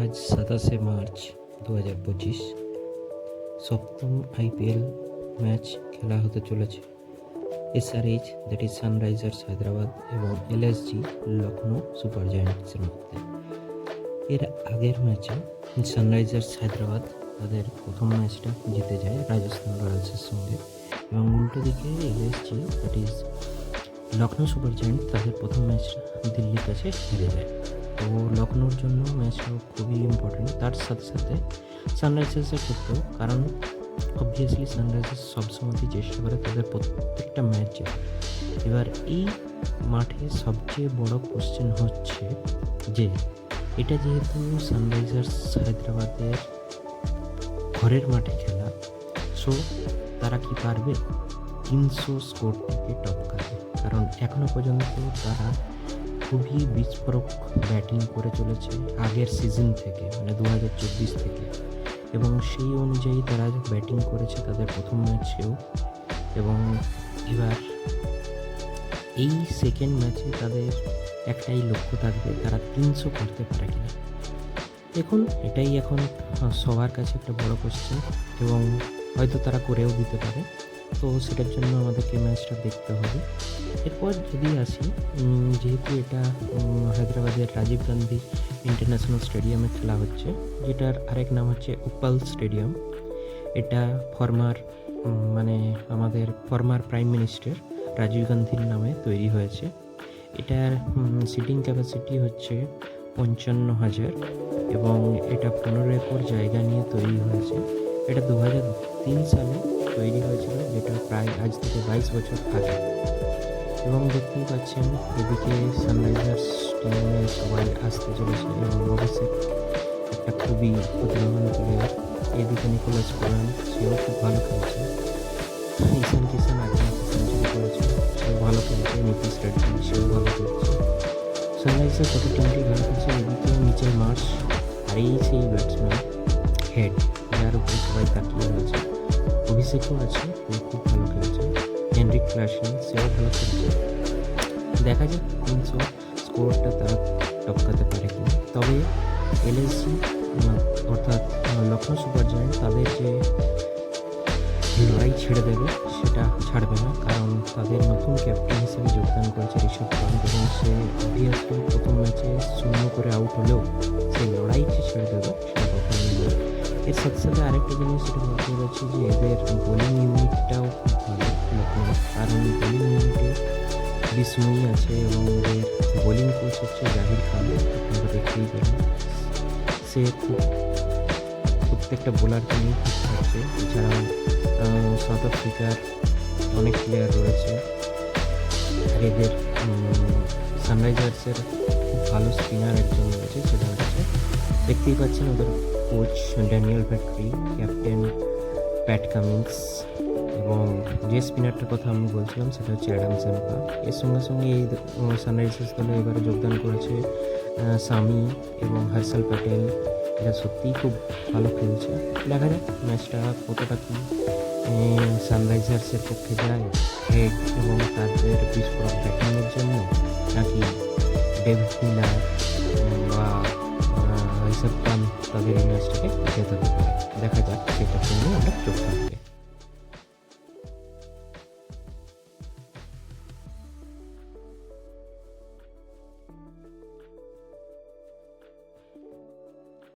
আজ সাতাশে মার্চ দু হাজার পঁচিশ। সপ্তম আইপিএল ম্যাচ খেলা হতে চলেছে। SRH that is Sunrisers Hyderabad এবং এলএসজি লখনৌ সুপার জায়ান্টসের মধ্যে। এর আগের ম্যাচে সানরাইজার্স হায়দ্রাবাদ তাদের প্রথম ম্যাচটা জিতে যায় রাজস্থান রয়্যালসের সঙ্গে এবং উল্টো দিকে LSG that is Lucknow super giant তাদের প্রথম ম্যাচটা দিল্লির কাছে হেরে যায়। তো লখনৌর জন্য ম্যাচটা খুবই ইম্পর্টেন্ট তার সাথে সাথে সানরাইজার্সের ক্ষেত্রেও, কারণ অবভিয়াসলি সানরাইজার্স সবসময়ই চেষ্টা করে তাদের প্রত্যেকটা ম্যাচ এবার এই মাঠে সবচেয়ে বড় কোশ্চেন হচ্ছে যে, এটা যেহেতু সানরাইজার্স হায়দ্রাবাদের ঘরের মাঠে খেলা সো তারা কি পারবে? তিনশো স্কোর থেকে টপকাতে কারণ এখনও পর্যন্ত তারা খুবই বিস্ফোরক ব্যাটিং করে চলেছে আগের সিজন থেকে মানে দু হাজার চব্বিশ থেকে। এবং সেই অনুযায়ী তারা ব্যাটিং করেছে তাদের প্রথম ম্যাচেও। এবং এবার এই সেকেন্ড ম্যাচে তাদের একটাই লক্ষ্য থাকবে, তারা তিনশো করতে পারে কিনা। দেখুন, এটাই এখন সবার কাছে একটা বড় কোশ্চেন এবং হয়তো তারা করেও দিতে পারে। তো সেটার জন্য আমাদেরকে ম্যাচটা দেখতে হবে। এরপর যদি আসি যেহেতু এটা হায়দ্রাবাদের রাজীব গান্ধী ইন্টারন্যাশনাল স্টেডিয়ামে খেলা হচ্ছে, যেটার আরেক নাম হচ্ছে উপাল স্টেডিয়াম এটা ফরমার মানে আমাদের ফরমার প্রাইম মিনিস্টার রাজীব গান্ধীর নামে তৈরি হয়েছে। এটার সিটিং ক্যাপাসিটি হচ্ছে পঞ্চান্ন হাজার এবং এটা পনেরো একর জায়গা নিয়ে তৈরি হয়েছে। এটা দু হাজার তিন সালে তৈরি হয়েছিল, যেটা প্রায় আজ থেকে বাইশ বছর আগে। এবং দেখতেই পাচ্ছেন, এদিকে সানরাইজার্স টিমে সবাই আসতে চলেছে এবং অভিষেক একটা খুবই প্রতিভাবান প্লেয়ার এদিকে নিকোলাস কোরান সেও খুব ভালো খেলছে। ঈশান কিষান আগে ম্যাচে সেঞ্চুরি করেছে, সেও ভালো খেলছে নীতিশ রেড্ডি সেও ভালো খেলছে। সানরাইজার্স কত টিমটি ভালো খেলছে এদিকে মিচেল মার্শ আর এই সেই ব্যাটসম্যান হেড যার উপরে সবাই তাকিয়ে রয়েছে। অভিষেকও আছে ও খুব ভালো খেলছে হেনরিক ক্লাসেন সেও ভালো খেলছে দেখা যাক তিনশো স্কোরটা তারা টপকাতে পারে কি তবে এলএসজি অর্থাৎ লখনৌ সুপার জায়ান্ট তাদের যে লড়াই ছেড়ে দেবে, সেটা ছাড়বে না। কারণ তাদের নতুন ক্যাপ্টেন হিসেবে যোগদান করেছে ঋষভ পান্ত এবং সে অবভিয়াসলি প্রথম ম্যাচে শূন্য করে আউট হলেও সেই লড়াই যে ছেড়ে দেবে, সেটা এর সাথে সাথে আরেকটা জিনিস যেটা বলতে চাচ্ছি যে এদের বোলিং ইউনিটটাও খুব ভালো লখনৌ কারণ বোলিং ইউনিটে বিষ্ণুই আছে এবং এদের বোলিং কোচ হচ্ছে জাহির খান, আপনারা দেখতেই পেলেন সে খুব, প্রত্যেকটা বোলারকে নিয়ে খুব থাকছে এছাড়াও সাউথ আফ্রিকার অনেক প্লেয়ার রয়েছে। আর এদের সানরাইজার্সের খুব ভালো স্পিনার একজন রয়েছে, সেটা হচ্ছে দেখতেই পাচ্ছেন ওদের coach Daniel Vettori captain Pat Cummins এবং যে স্পিনারটার কথা আমি বলছিলাম সেটা হচ্ছে অ্যাডাম স্যাম্পা এর সঙ্গে সঙ্গে এই সানরাইজার্স দলে এবারে যোগদান করেছে সামি এবং হর্ষল প্যাটেল। এরা সত্যিই খুব ভালো খেলছে। দেখা যাক ম্যাচটা কতটা কি সানরাইজার্সের পক্ষে যায় হেড এবং তাদের বিস্ফোরক ব্যাটিংয়ের জন্য, নাকি ডেভিড মিলার বা ঋষভ পান্ত তাদের এই ম্যাচটাকে জেতাতে দেখা যাক সেটার জন্য আমরা চোখ থাকবে